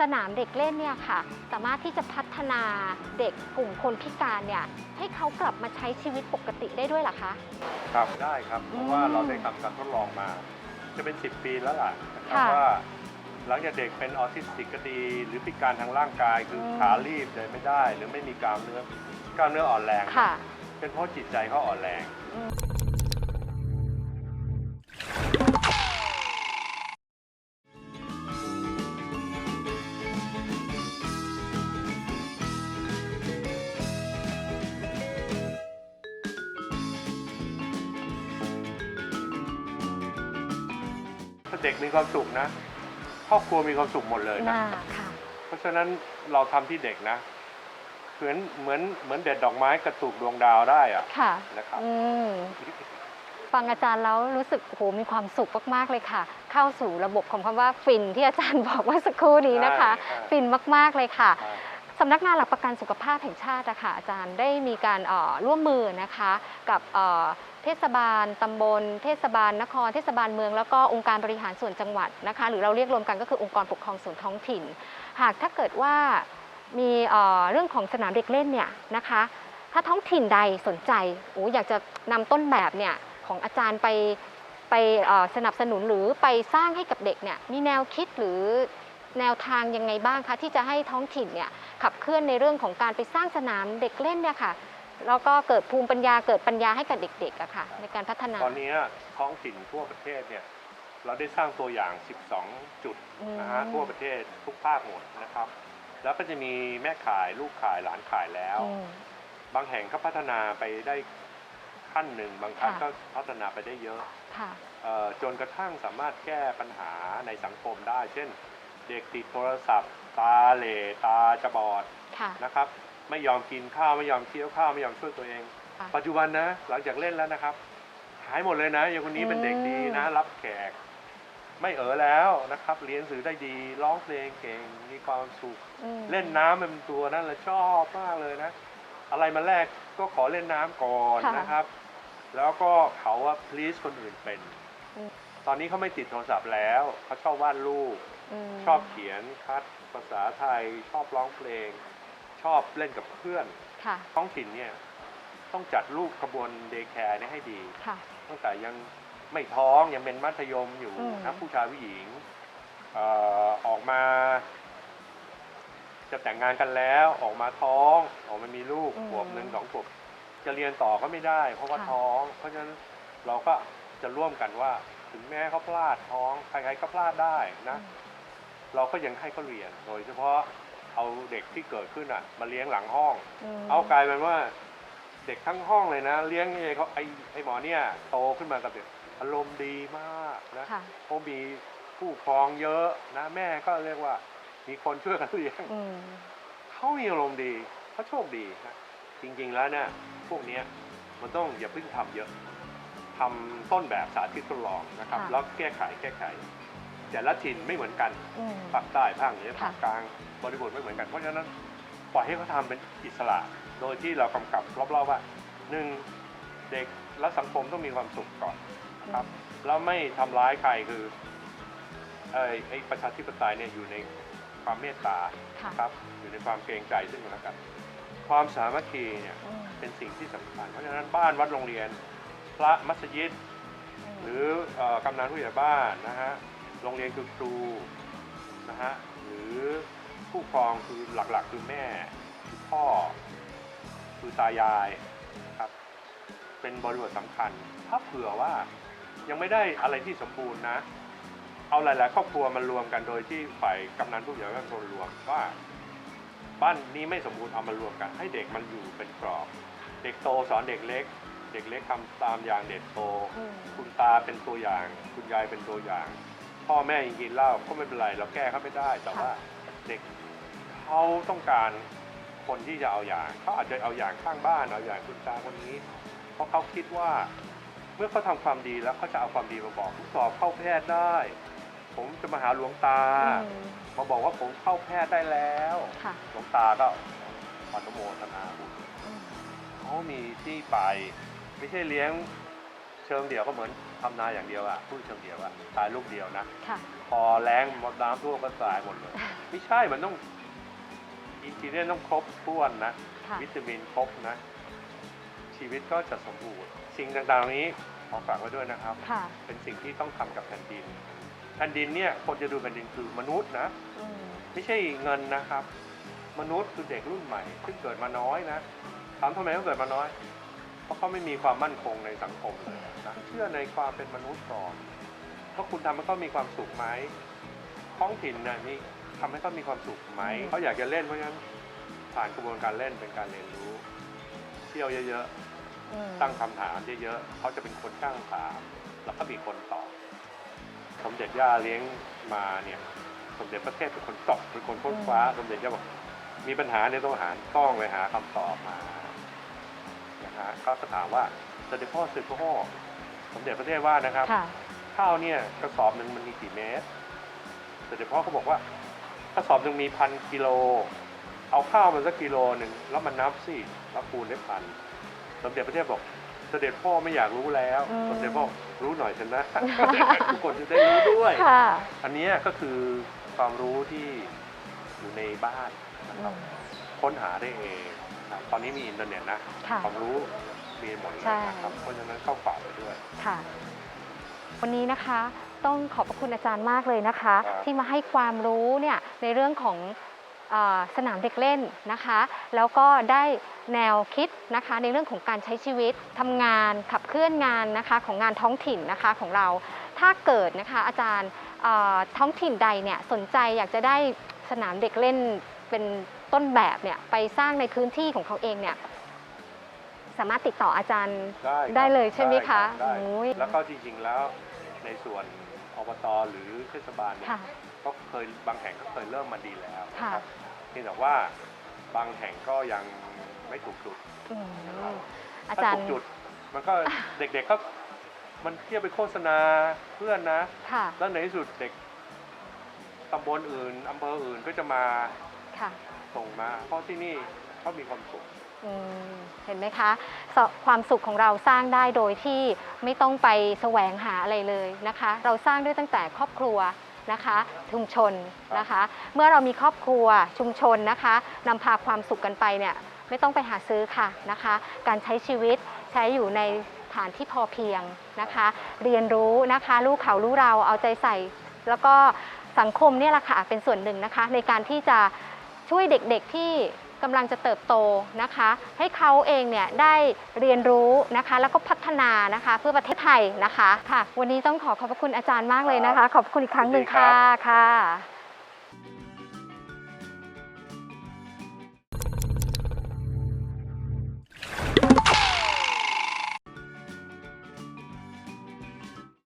สนามเด็กเล่นเนี่ยค่ะ สามารถที่จะพัฒนาเด็กกลุ่มคนพิการเนี่ยให้เขากลับมาใช้ชีวิตปกติได้ด้วยเหรอคะ ครับได้ครับเพราะว่าอืมเราได้ทำการทดลองมา จะเป็น 10 ปีแล้วล่ะนะครับค่ะว่า หลังจากเด็กเป็นออทิสติกก็ดี หรือพิการทางร่างกายคืออม ขาลีบเดินไม่ได้ หรือไม่มีกล้ามเนื้อกล้ามเนื้ออ่อนแรง ค่ะ เป็นเพราะจิตใจเขาอ่อนแรงถ้า เด็กมีความสุขนะครอบครัวมีความสุขหมดเลยนะ น่าค่ะ เพราะฉะนั้นเราทำที่เด็กนะ เหมือนเหมือนเหมือนเด็ดดอกไม้กระตุกดวงดาวได้อะค่ะ นะครับ อืม ฟังอาจารย์แล้วรู้สึกโอ้โหมีความสุขมาก ๆ เลยค่ะ เข้าสู่ระบบของคำว่าฟินที่อาจารย์บอกว่าสักครู่นี้นะคะ ใช่ใช่ ฟินมาก ๆ เลยค่ะ ใช่ สำนักงานหลักประกันสุขภาพแห่งชาติะค่ะอาจารย์ได้มีการร่วมมือนะคะกับเทศบาลตำบล เทศบาลนคร เทศบาลเมือง แล้วก็องค์การบริหารส่วนจังหวัดนะคะ หรือเราเรียกรวมกันก็คือองค์กรปกครองส่วนท้องถิ่น หากถ้าเกิดว่ามีเรื่องของสนามเด็กเล่นเนี่ยนะคะ ถ้าท้องถิ่นใดสนใจโอ้อยากจะนำต้นแบบเนี่ยของอาจารย์ไปไปสนับสนุนหรือไปสร้างให้กับเด็กเนี่ยมีแนวคิดหรือ แนวทางยังไงบ้างคะที่จะให้ท้องถิ่นเนี่ยขับเคลื่อนในเรื่องของการไปสร้างสนามเด็กเล่นเนี่ยค่ะแล้วก็เกิดภูมิปัญญาเกิดปัญญาให้กับเด็กๆอะค่ะในการพัฒนา ตอนนี้ท้องถิ่นทั่วประเทศเนี่ยเราได้สร้างตัวอย่าง 12 จุดนะฮะอืมทั่วประเทศทุกภาคหมดนะครับ แล้วก็จะมีแม่ขายลูกขายหลานขายแล้วอืมบางแห่งก็พัฒนาไปได้ขั้นหนึ่ง บางครั้งค่ะก็พัฒนาไปได้เยอะค่ะเอ่อจนกระทั่งสามารถแก้ปัญหาในสังคมได้ เช่น เด็กติดโทรศัพท์ ตาเหล่ตาจะบอดค่ะ นะครับ ไม่ยอมกินข้าวไม่ยอมเคี้ยวข้าวไม่ยอมช่วยตัวเอง ค่ะ ปัจจุบันนะหลังจากเล่นแล้วนะครับ หายหมดเลยนะอย่างคนนี้เป็นเด็กดีนะ รับแขก ไม่เออแล้วนะครับ เรียนหนังสือได้ดีร้องเพลงเก่งมีความสุข อืมเล่นน้ำเป็นตัวนั่นแหละชอบมากเลยนะ อะไรมาแรกก็ขอเล่นน้ำก่อนค่ะนะครับ แล้วก็เขาว่า please คนอื่นเป็น อืม ตอนนี้เขาไม่ติดโทรศัพท์แล้วเขาชอบวาดรูปม ชอบเขียนคัดภาษาไทยชอบร้องเพลง ชอบเล่นกับเพื่อนค่ะท้องถิ่นเนี่ยต้องจัดรูปขบวนเดย์แคร์เนี่ยให้ดีค่ะตั้งแต่ยังไม่ท้องยังเป็นมัธยมอยู่อืมนะผู้ชายผู้หญิงเอ่อออกมา จะแต่งงานกันแล้วออกมาท้องออกมามีลูกขวบหนึ่งสองขวบจะเรียนต่อก็ไม่ได้ เพราะว่าท้อง เพราะฉะนั้นเราก็จะร่วมกันว่า ถึงแม้เขาพลาดท้องใครๆก็พลาดได้นะ เราก็ยังให้เขาเรียน โดยเฉพาะเอาเด็กที่เกิดขึ้นอะ มาเลี้ยงหลังห้องมเอากลายเป็นว่า เด็กทั้งห้องเลยนะ เลี้ยงเองเขาไอไอหมอเนี่ยโตขึ้นมากับเด็กอารมณ์ดีมากนะค่ะเขามีผู้ปกครองเยอะนะแม่ก็เรียกว่า มีคนช่วยกันเลี้ยงอืมเขามีอารมณ์ดีเขาโชคดีนะจริงๆแล้วเนี่ยพวกเนี้ยมันต้องอย่าเพิ่งทำเยอะทำต้นแบบสาธิตทดลองนะครับค่ะแล้วแก้ไขแก้ไข แต่ละถิ่นไม่เหมือนกันอืม ภาคใต้ภาคเหนือค่ะ ภาคกลางบริบทไม่เหมือนกัน เพราะฉะนั้นปล่อยให้เขาทำเป็นอิสระ โดยที่เรากำกับรอบๆว่าหนึ่งเด็กและสังคมต้องมีความสุขก่อนนะครับแล้วไม่ทำร้ายใครคือไอ้ไอ้ประชาธิปไตยเนี่ยอยู่ในความเมตตา ค่ะนะครับอยู่ในความเกรงใจซึ่งกันและกัน ความสามัคคีเนี่ยอืมเป็นสิ่งที่สำคัญ เพราะฉะนั้นบ้านวัดโรงเรียน พระมัสยิด หรือเอ่อกำนันผู้ใหญ่บ้านนะฮะ โรงเรียนคือครูนะฮะหรือผู้ปกครองคือหลักๆ คือแม่คือพ่อคือตายายนะครับเป็นบริบทสำคัญ ถ้าเผื่อว่ายังไม่ได้อะไรที่สมบูรณ์นะ เอาหลาย ๆ ครอบครัวมารวมกันโดยที่ฝ่ายกำนันผู้ใหญ่บ้านคนรวมว่า บ้านนี้ไม่สมบูรณ์เอามารวมกัน ให้เด็กมันอยู่เป็นกรอบ เด็กโตสอนเด็กเล็ก เด็กเล็กทำตามอย่างเด็กโตอืมคุณตาเป็นตัวอย่าง คุณยายเป็นตัวอย่าง พ่อแม่ยังกินเหล้าก็ไม่เป็นไรเราแก้เขาไม่ได้ แต่ว่าเด็กเขาต้องการคนที่จะเอาอย่างเขาอาจจะเอาอย่างข้างบ้านเอาอย่างคุณตาคนนี้ เพราะเขาคิดว่าเมื่อเขาทำความดีแล้วเขาจะเอาความดีมาบอกผมสอบเข้าแพทย์ได้ ผมจะมาหาหลวงตาอืมมาบอกว่าผมเข้าแพทย์ได้แล้วค่ะหลวงตาก็อนุโมทนาบุญอืมเขามีที่ไป ไม่ใช่เลี้ยงเชิงเดียวก็เหมือนทำนาอย่างเดียวอะพูดเชิงเดียวอะตายลูกเดียวนะ ค่ะ พอแรงหมดน้ำท่วมก็ตายหมดเลย ไม่ใช่มันต้องอินทีเรียต้องครบถ้วนนะ ค่ะ วิตามินครบนะ ชีวิตก็จะสมบูรณ์ สิ่งต่างๆเหล่านี้ขอฝากไว้ด้วยนะครับ ค่ะ เป็นสิ่งที่ต้องทำกับแผ่นดิน แผ่นดินเนี่ยคนจะดูแผ่นดินคือมนุษย์นะ อืม ไม่ใช่เงินนะครับ มนุษย์คือเด็กรุ่นใหม่ ซึ่งเกิดมาน้อยนะถามทำไมเขาเกิดมาน้อยเพ ราะเขาไม่มีความมั่นคงในสังคมเลยนะเชื่อในความเป็นมนุษย์ก่อนเพราะคุณทำให้เขามีความสุขไหมท้องถิ่นเนี่ยนี่ทำให้เขามีความสุขไหมเขาอยากจะเล่นเพราะฉะนั้นผ่านกระบวนการเล่นเป็นการเรียนรู้เที่ยวเยอะอืมๆตั้งคำถามเยอะๆเขาจะเป็นคนตั้งถาม แล้วก็มีคนตอบสมเด็จย่าเลี้ยงมาเนี่ยสมเด็จพระเทพเป็นคนตอบเป็นคนค้นคว้าสมเด็จย่าบอกมีปัญหาในต้องหาต้องเลยหาคำตอบมา นะฮะก็ถามว่าเสด็จพ่อเสด็จพ่อสมเด็จพระเทพว่านะครับ ค่ะ ข้าวเนี่ยกระสอบหนึ่งมันมีกี่เมตรเสด็จพ่อเขาบอกว่ากระสอบหนึ่งมีพันกิโล เอาข้าวมันสักกิโลหนึ่งแล้วมันนับสิแล้วคูณได้พันสมเด็จพระเทพบอกเสด็จพ่อไม่อยากรู้แล้วอืม สมเด็จพ่อรู้หน่อยเถอะนะ ทุกคนจะได้รู้ด้วย ค่ะอันเนี้ยก็คือความรู้ที่อยู่ในบ้านนะครับค้นหาได้เองนะครับ ตอนนี้มีอินเทอร์เน็ตนะค่ะความรู้มีหมดเลยใช่นะครับเพราะฉะนั้นเข้าฝากไปด้วย ค่ะ วันนี้นะคะต้องขอบพระคุณอาจารย์มากเลยนะคะ ครับ ที่มาให้ความรู้เนี่ยในเรื่องของเออสนามเด็กเล่นนะคะ แล้วก็ได้แนวคิดนะคะในเรื่องของการใช้ชีวิตทำงานขับเคลื่อนงานนะคะของงานท้องถิ่นนะคะของเรา ถ้าเกิดนะคะอาจารย์เอ่อท้องถิ่นใดเนี่ยสนใจอยากจะได้สนามเด็กเล่นเป็น ต้นแบบเนี่ยไปสร้างในพื้นที่ของเขาเองเนี่ยสามารถติดต่ออาจารย์ได้ครับได้เลยใช่ไหมด้รัคะบได้โอ้ยแล้วก็จริงๆแล้วในส่วนอบตหรือเทศบาลเนี่ยค่ะ ก็เคยบางแห่งก็เคยเริ่มมาดีแล้วนะค่ะ ครับเพียงแต่ว่าบางแห่งก็ยังไม่ถูกจุดอืมอาถ้าจารถูย์กจุด มันก็เด็กๆก็มันเที่ยวไปโฆษณาเพื่อนนะ ค่ะแล้วในที่สุดเด็กตำบลอื่นอำเภออื่นก็จะมาค่ะ ส่งมา เพราะที่นี่เขามีความสุข อืมเห็นไหมคะสความสุขของเราสร้างได้โดยที่ไม่ต้องไปแสวงหาอะไรเลยนะคะ เราสร้างด้วยตั้งแต่ครอบครัวนะคะชุมชนนะคะ เมื่อเรามีครอบครัวชุมชนนะคะนำพาความสุขกันไปเนี่ยไม่ต้องไปหาซื้อค่ะนะคะ การใช้ชีวิตใช้อยู่ในฐานที่พอเพียงนะคะ เรียนรู้นะคะลูกเขารู้เราเอาใจใส่ แล้วก็สังคมเนี่ยแหละค่ะเป็นส่วนหนึ่งนะคะ ในการที่จะ ช่วยเด็กๆที่กำลังจะเติบโตนะคะ ให้เขาเองเนี่ยได้เรียนรู้นะคะ แล้วก็พัฒนานะคะ เพื่อประเทศไทยนะคะค่ะ วันนี้ต้องขอขอบพระคุณอาจารย์มากเลยนะคะ ขอบคุณอีกครั้งหนึ่งยินดีครัค่ะบค่ะ